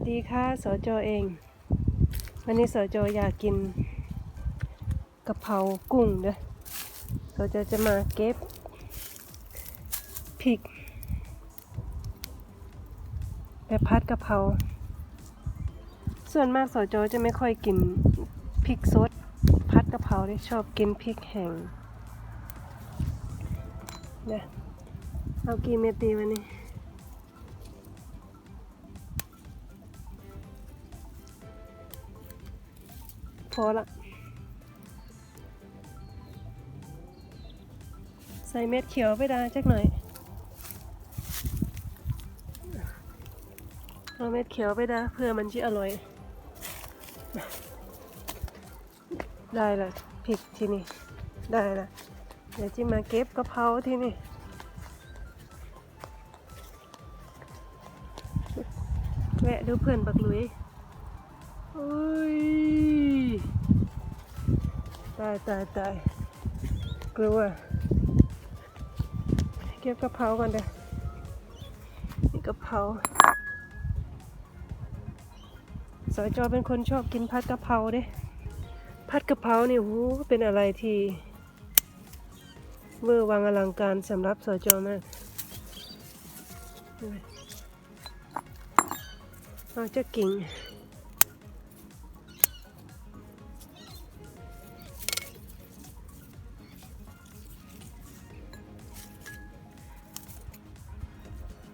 วัสดีค่ะสจเอง วันนี้สจอยากกินกะเพรากุ้งเด้อสจจะมาเก็บพริกแบบพัดกะเพราส่วนมากสจจะไม่ค่อยกินพริกสดพัดกะเพราได้ชอบกินพริกแห้งเนี่ยเอากี่เม็ดดีวันนี้ อละ ใส่เม็ดเขียวไปได้จักหน่อย เอาเม็ดเขียวไปได้เพื่อมันจะอร่อย ได้ละพริกที่นี่ ได้ละเดี๋ยวจิมาเก็บกระเพราที่นี่แวะดูเพื่อนบักลุยอุ้ย ตายตายตายกลัว เก็บกระเพราก่อนเด้อนี่กระเพราสอยจอเป็นคนชอบกินผัดกระเพราเด้ผัดกระเพรานี่โหเป็นอะไรที่เวอร์วังอลังการสำหรับสอยจอมากเราจะกิ่ง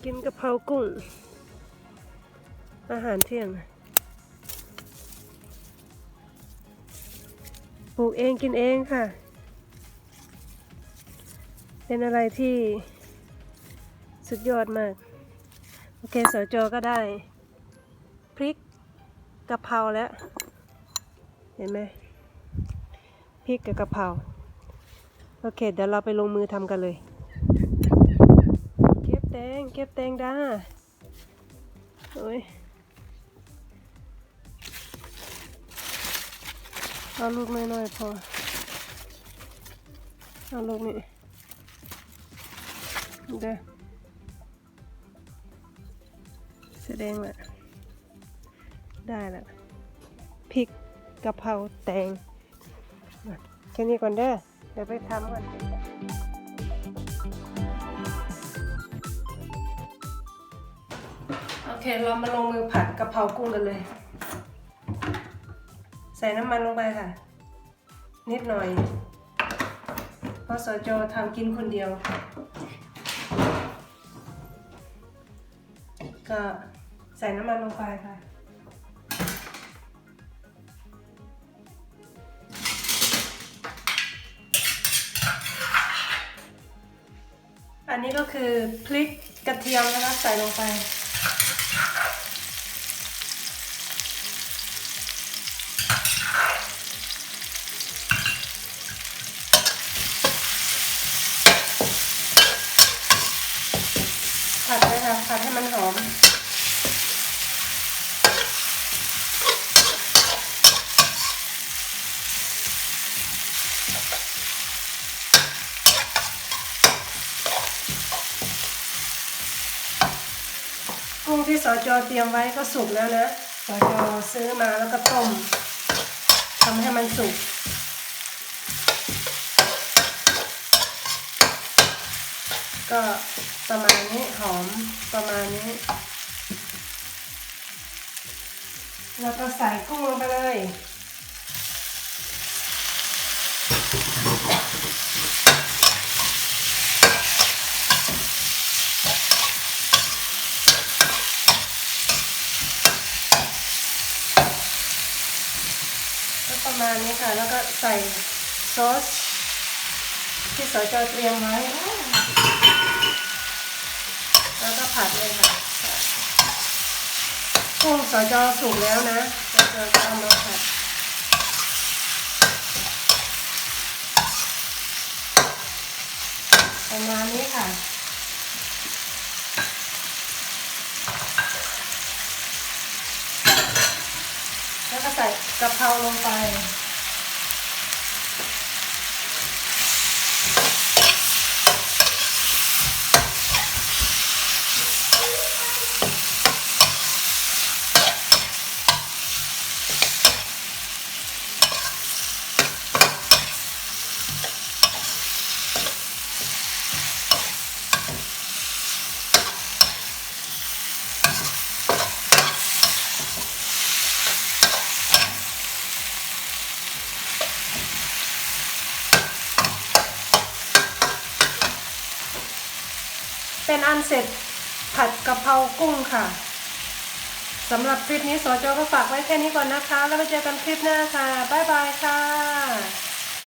กินกะเพรากุ้ง อาหารเที่ยง ปลูกเองกินเองค่ะ เป็นอะไรที่สุดยอดมาก โอเคสจก็ได้ พริกกะเพราแล้ว เห็นไหมพริกกับกะเพรา โอเค เดี๋ยวเราไปลงมือทำกันเลย แตงเก็บแตงด้าโอ้ยเอาลูกน้อยๆพอเอาลูกนี่เด้อแสดงว่าได้ล้วพริกกะเพราแตงแค่นี้ก่อนเด้อเดี๋ยวไปทำก่อน เคเรามาลงมือผัดกะเพรากุ้งกันเลย ใส่น้ำมันลงไปค่ะ นิดหน่อยเพราะสจทำกินคนเดียว ก็ใส่น้ำมันลงไปค่ะอันนี้ก็คือพริกกระเทียมนะคะใส่ลงไป ผัดเลยค่ะผัด ให้มันหอม กุ้งที่สจอเตรียมไว้ก็สุกแล้วนะสจอซื้อมาแล้วก็ต้มทำให้มันสุกก็ ประมาณนี้หอมประมาณนี้ แล้วก็ใส่กุ้งลงไปเลยประมาณนี้ค่ะ แล้วก็ใส่ซอส ที่สอจเตรียมไว้ แล้วก็ผัดเลยค่ะกุ้งสจสุกแล้วนะสจจะเอามาผัดประมาณนี้ค่ะแล้วก็ใส่กะเพราลงไป เป็นอันเสร็จผัดกะเพรากุ้งค่ะสำหรับคลิปนี้สจก็ฝากไว้แค่นี้ก่อนนะคะ แล้วไปเจอกันคลิปหน้าค่ะ บ๊ายบายค่ะ